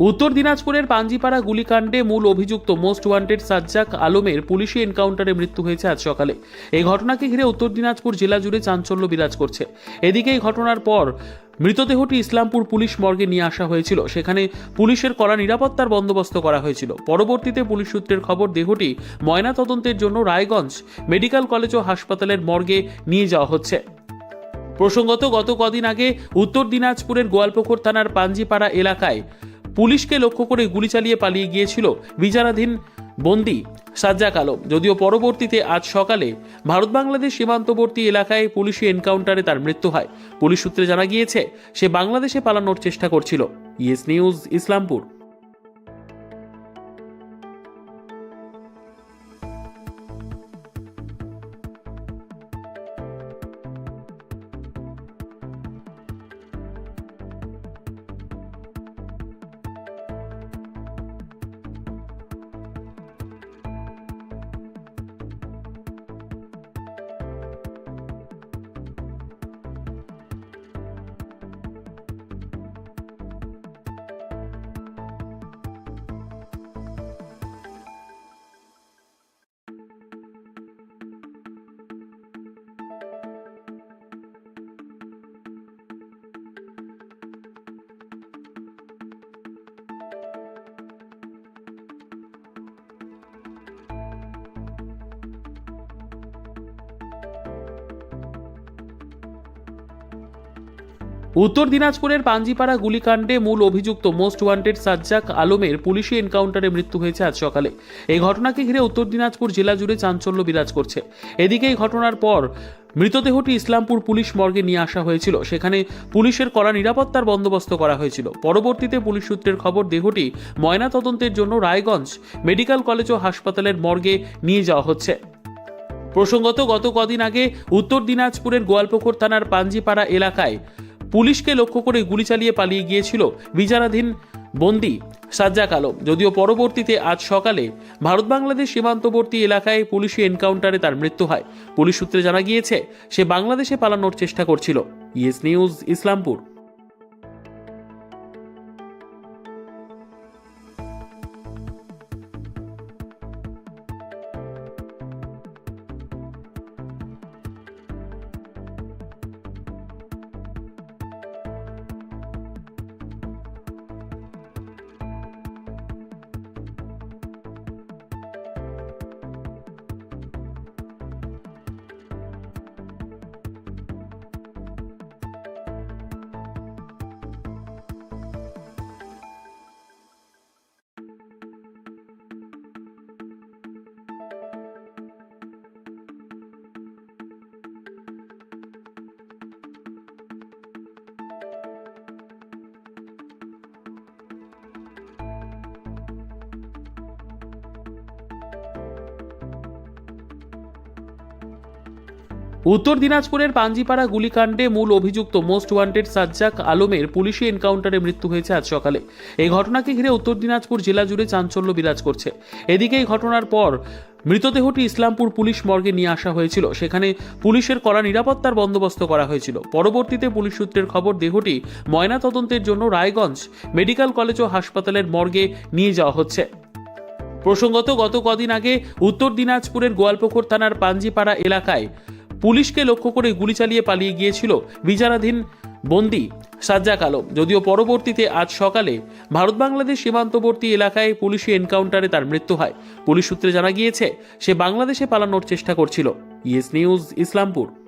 উত্তর দিনাজপুরের পাঞ্জিপাড়া গুলিকাণ্ডে মূল অভিযুক্ত মোস্ট ওয়ান্টেড সাজ্জাক আলমের পুলিশি এনকাউন্টারে মৃত্যু হয়েছে আজ সকালে। এই ঘটনাকে ঘিরে উত্তর দিনাজপুর জেলা জুড়ে চাঞ্চল্য বিরাজ করছে। এদিকে এই ঘটনার পর মৃতদেহটি ইসলামপুর পুলিশ মর্গে নিয়ে আসা হয়েছিল। সেখানে পুলিশের কড়া নিরাপত্তার বন্দোবস্ত করা হয়েছিল। পরবর্তীতে পুলিশ সূত্রের খবর, দেহটি ময়নাতদন্তের জন্য রায়গঞ্জ মেডিকেল কলেজ ও হাসপাতালের মর্গে নিয়ে যাওয়া হচ্ছে। প্রসঙ্গত, গত কদিন আগে উত্তর দিনাজপুরের গোয়ালপুকুর থানার পাঞ্জিপাড়া এলাকায় পুলিশকে লক্ষ্য করে গুলি চালিয়ে পালিয়ে গিয়েছিল বিচারাধীন বন্দি সাজ্জাক আলম। যদিও পরবর্তীতে আজ সকালে ভারত বাংলাদেশ সীমান্তবর্তী এলাকায় পুলিশি এনকাউন্টারে তার মৃত্যু হয়। পুলিশ সূত্রে জানা গিয়েছে, সে বাংলাদেশে পালানোর চেষ্টা করছিল। Yes News, Islampur. উত্তর দিনাজপুরের পাঞ্জিপাড়া গুলিকাণ্ডে মূল অভিযুক্ত মোস্ট ওয়ান্টেড সাজ্জাক আলমের পুলিশি এনকাউন্টারে মৃত্যু হয়েছে আজ সকালে। এই ঘটনাকে ঘিরে উত্তর দিনাজপুর জেলা জুড়ে চাঞ্চল্য বিরাজ করছে। এদিকে এই ঘটনার পর মৃতদেহটি ইসলামপুর পুলিশ মর্গে নিয়ে আসা হয়েছিল। সেখানে পুলিশের কড়া নিরাপত্তার বন্দোবস্ত করা হয়েছিল। পরবর্তীতে পুলিশ সূত্রের খবর, দেহটি ময়নাতদন্তের জন্য রায়গঞ্জ মেডিকেল কলেজ ও হাসপাতালের মর্গে নিয়ে যাওয়া হচ্ছে। প্রসঙ্গত, গত কদিন আগে উত্তর দিনাজপুরের গোয়ালপুকুর থানার পাঞ্জিপাড়া এলাকায় পুলিশকে লক্ষ্য করে গুলি চালিয়ে পালিয়ে গিয়েছিল বিচারাধীন বন্দি সাজ্জাক আলম। যদিও পরবর্তীতে আজ সকালে ভারত বাংলাদেশ সীমান্তবর্তী এলাকায় পুলিশি এনকাউন্টারে তার মৃত্যু হয়। পুলিশ সূত্রে জানা গিয়েছে, সে বাংলাদেশে পালানোর চেষ্টা করছিল। Yes News, Islampur. উত্তর দিনাজপুরের পাঞ্জিপাড়া গুলিকাণ্ডে মূল অভিযুক্ত মোস্ট ওয়ান্টেড সাজ্জাক আলমের পুলিশি এনকাউন্টারে মৃত্যু হয়েছে আজ সকালে। এই ঘটনাকে ঘিরে উত্তর দিনাজপুর জেলা জুড়ে চাঞ্চল্য বিরাজ করছে। এদিকে এই ঘটনার পর মৃতদেহটি ইসলামপুর পুলিশ মর্গে নিয়ে আসা হয়েছিল। সেখানে পুলিশের কড়া নিরাপত্তার বন্দোবস্ত করা হয়েছিল। পরবর্তীতে পুলিশ সূত্রের খবর, দেহটি ময়নাতদন্তের জন্য রায়গঞ্জ মেডিকেল কলেজ ও হাসপাতালের মর্গে নিয়ে যাওয়া হচ্ছে। প্রসঙ্গত, গত কদিন আগে উত্তর দিনাজপুরের গোয়ালপুকুর থানার পাঞ্জিপাড়া এলাকায় পুলিশকে লক্ষ্য করে গুলি চালিয়ে পালিয়ে গিয়েছিল বিচারাধীন বন্দি সাজ্জাক আলম। যদিও পরবর্তীতে আজ সকালে ভারত বাংলাদেশ সীমান্তবর্তী এলাকায় পুলিশি এনকাউন্টারে তার মৃত্যু হয়। পুলিশ সূত্রে জানা গিয়েছে, সে বাংলাদেশে পালানোর চেষ্টা করছিল। Yes News, Islampur.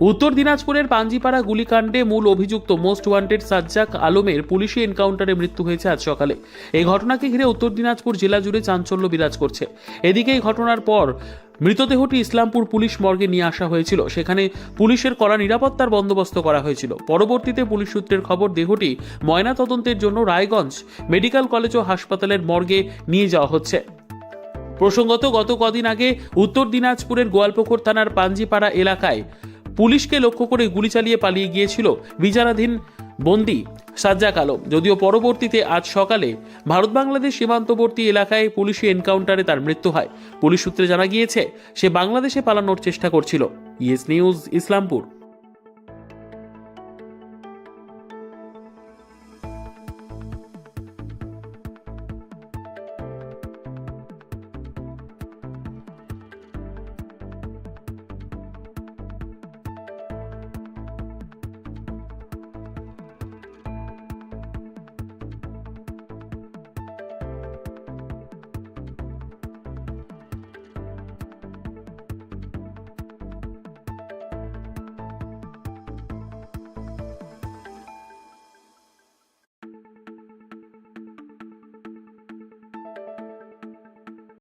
উত্তর দিনাজপুরের পাঞ্জিপাড়া গুলিকাণ্ডে মূল অভিযুক্ত মোস্ট ওয়ান্টেড সাজ্জাক আলমের পুলিশি এনকাউন্টারে মৃত্যু হয়েছে আজ সকালে। এই ঘটনাকে ঘিরে উত্তর দিনাজপুর জেলা জুড়ে চাঞ্চল্য বিরাজ করছে। এদিকে এই ঘটনার পর মৃতদেহটি ইসলামপুর পুলিশ মর্গে নিয়ে আসা হয়েছিল। সেখানে পুলিশের কড়া নিরাপত্তার বন্দোবস্ত করা হয়েছিল। পরবর্তীতে পুলিশ সূত্রের খবর, দেহটি ময়নাতদন্তের জন্য রায়গঞ্জ মেডিকেল কলেজ ও হাসপাতালের মর্গে নিয়ে যাওয়া হচ্ছে। প্রসঙ্গত, গত কদিন আগে উত্তর দিনাজপুরের গোয়ালপুকুর থানার পাঞ্জিপাড়া এলাকায় পুলিশকে লক্ষ্য করে গুলি চালিয়ে পালিয়ে গিয়েছিল বিচারাধীন বন্দি সাজ্জাক আলম। যদিও পরবর্তীতে আজ সকালে ভারত বাংলাদেশ সীমান্তবর্তী এলাকায় পুলিশি এনকাউন্টারে তার মৃত্যু হয়। পুলিশ সূত্রে জানা গিয়েছে, সে বাংলাদেশে পালানোর চেষ্টা করছিল। Yes News, Islampur.